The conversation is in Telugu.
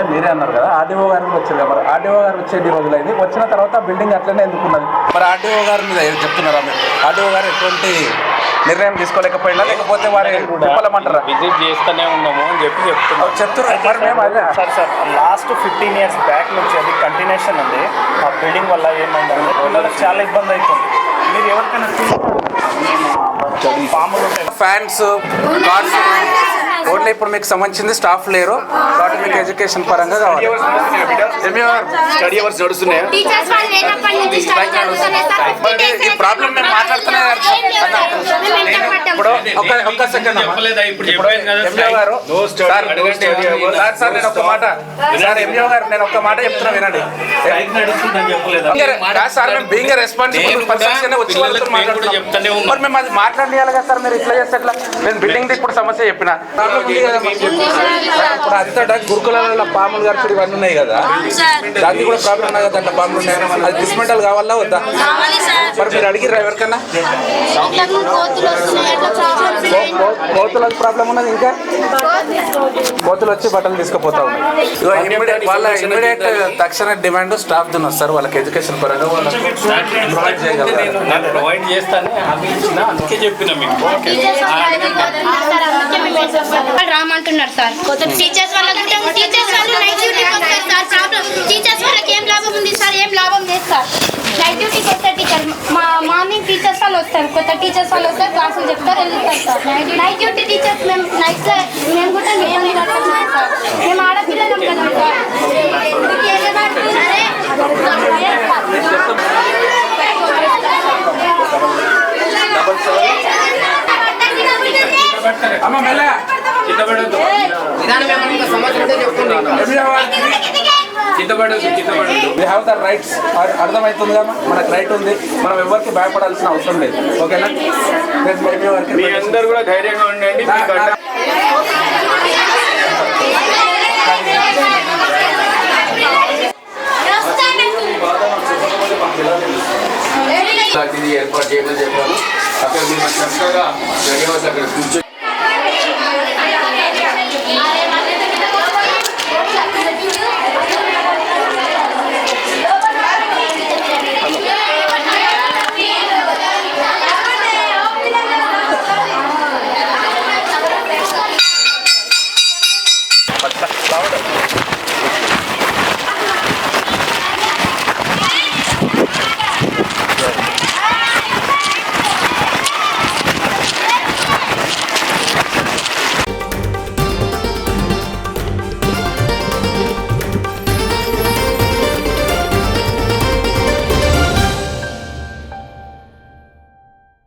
కదా మీరే అన్నారు కదా. ఆర్డీఓ గారు కూడా వచ్చారు మరి. ఆర్డీఓ గారు వచ్చే రోజులైంది? వచ్చిన తర్వాత బిల్డింగ్ అట్లనే ఎందుకున్నది? మరి ఆర్డీఓ గారు మీద చెప్తున్నారా మీరు? ఆర్డీఓ గారు ఎటువంటి నిర్ణయం తీసుకోలేకపోయినా లేకపోతే వారి చెప్పాలంటారా విజిట్ చేస్తూనే ఉన్నాము అని చెప్పి చెప్తున్నారు. చెప్తున్నారు sir sir last fifteen years back నుంచి అది కంటిన్యూషన్ ఉంది. ఆ బిల్డింగ్ వల్ల ఏమైందంటే చాలా ఇబ్బంది అవుతుంది. మీరు ఎవరికైనా ఫ్యాన్స్ కార్డ్స్ ఓన్లీ ఇప్పుడు మీకు సంబంధించింది స్టాఫ్ లేరు. కాబట్టి మీకు ఎడ్యుకేషన్ పరంగా కావాలి. స్టడీ అవర్స్ నడుస్తున్నాయా. ఈ ప్రాబ్లం మేము మాట్లాడుతూనే ఇప్పుడు ఒక్క ఒక్క సెకండ్ గారు సార్. సార్ నేను ఒక్క మాట సార్ ఎంఈఓ గారు నేను ఒక్క మాట చెప్తున్నా వినండి. సార్ మేము బీయింగ్ రెస్పాన్సిబుల్ పర్సన్స్ వచ్చి మాట్లాడుతున్నాం. మరి మేము అది మాట్లాడియాలి కదా సార్ మీరు ఇట్లా చేస్తే ఎట్లా నేను బిల్డింగ్ ఇప్పుడు సమస్య చెప్పిన ఇప్పుడు అంతటా గురుకులాలలో పాములు ఖర్చులు ఇవన్నీ ఉన్నాయి కదా? దానికి కూడా ప్రాబ్లం ఉన్నాయి కదా దాంట్లో పాములు ఉన్నాయి అది డిస్మెంటల్ కావాలా వద్దా? మరి మీరు అడిగిర్రా ఎవరికన్నా? కోతులకు ప్రాబ్లం ఉన్నది ఇంకా? కోతులు వచ్చి బట్టలు తీసుకుపోతా ఉన్నాయి. immediate- వాళ్ళ ఇమీడియట్ తక్షణ డిమాండ్ స్టాఫ్ దున్నారు సార్ వాళ్ళకి ఎడ్యుకేషన్ పరంగా వాళ్ళకి ప్రొవైడ్ చేయగలరు? నేను ప్రొవైడ్ చేస్తాను హామీ ఇచ్చిన అందుకే చెప్పిన మీకు. Teachers sir. అందుకే టీచర్స్ వాళ్ళకి టీచర్స్ వాళ్ళు నైట్ డ్యూటీకి వస్తారు సార్ ప్రాబ్లం టీచర్స్ వాళ్ళకి ఏం లాభం ఉంది సార్ ఏం లాభం లేదు సార్ నైట్ డ్యూటీకి వస్తారు టీచర్ మా మార్నింగ్ టీచర్స్ వాళ్ళు వస్తారు కొత్త టీచర్స్ వాళ్ళు వస్తారు క్లాసులు చెప్తారు వెళ్తారు సార్ నైట్ డ్యూటీ టీచర్స్ మేము నైట్ మేము కూడా మేము సార్ మేము ఆడపిల్లలం కదా అమ్మ మెల్ల కింద పడద్దు కింద పడద్దు కింద పడద్దు వీ హ్యావ్ ద రైట్స్ అర్థమవుతుంది కదా? మనకు రైట్ ఉంది. మనం ఎవరికి భయపడాల్సిన అవసరం లేదు. ఓకేనా? మీ అందరు కూడా ధైర్యంగా ఉండండి. ఏర్పాటు చేయమని చెప్పాను. అక్కడ మీరు చక్కగా అక్కడ కూర్చొని Bagsak bawal.